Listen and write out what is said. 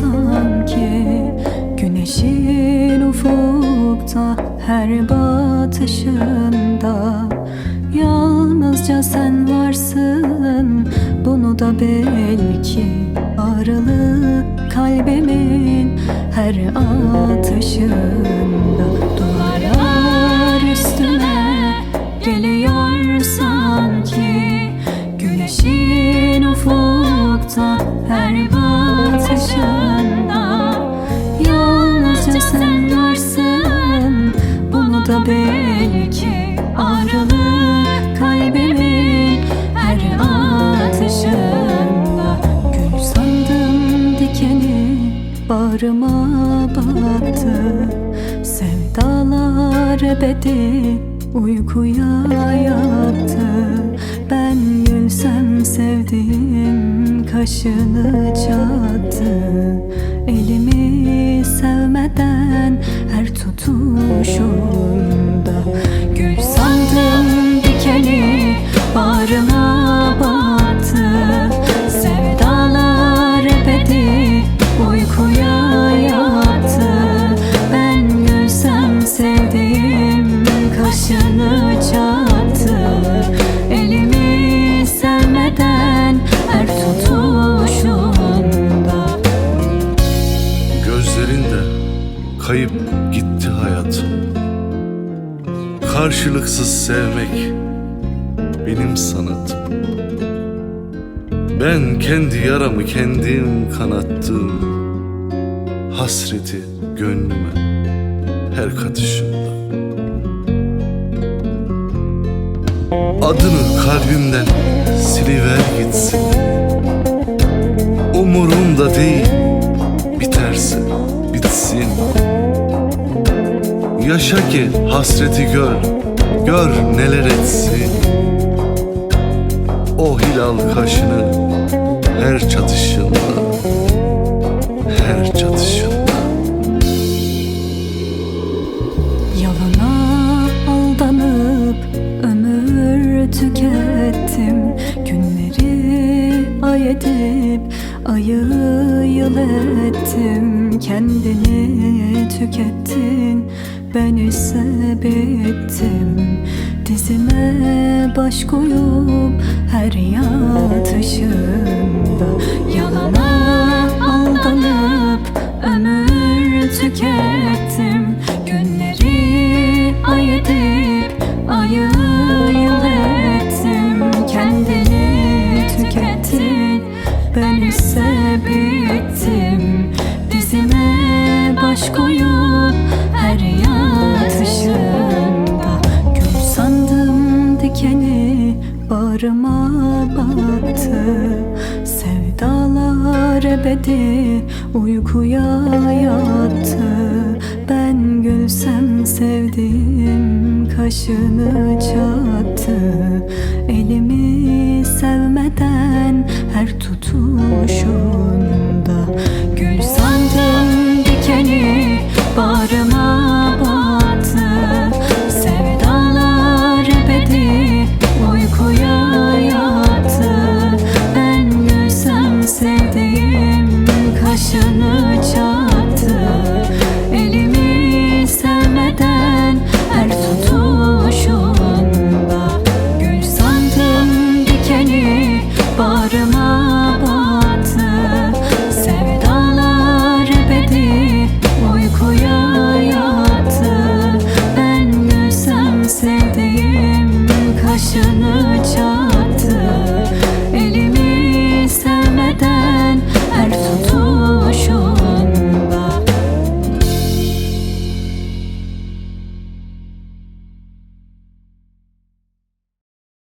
sanki Güneşin ufukta her batışında. Yalnızca sen varsın bunu da belki Aralık kalbimin her atışında. Duvarlar üstüme geliyor sanki Güneşin ufukta her batışında belki Ağrılı kalbimin her atışında Gül sandım dikeni bağrıma battı. Sevdalar ebedi uykuya yattı. Ben gülsem sevdiğim kaşını çattı. Elimi tutuşunda Gül sandım dikeni bağrıma battı. Sevdalar ebedi uykuya yattı. Ben gülsem sevdiğim kaşını çattı. Elimi sevmeden her tutuşunda Gözlerinde kayıp Karşılıksız sevmek benim sanatım. Ben kendi yaramı kendim kanattım. Hasreti gönlüme her katışımda. Adını kalbimden siliver gitsin. Umurumda değil biterse bitsin Yaşa ki hasreti gör, gör neler etsin. O hilal kaşını her çatışında, her çatışında Yalana aldanıp ömür tükettim. Günleri ay edip ayı yıl ettim. Kendini tükettin ben ise bittim Dizime baş koyup her yatışımda Yalana aldanıp ömür tükettim bağrıma battı Sevdalar ebedi uykuya yattı. Ben gülsem sevdiğim kaşını çattı. Elimi sevmeden her tutuşunda Gül sandım dikeni bağrıma kaşını çal.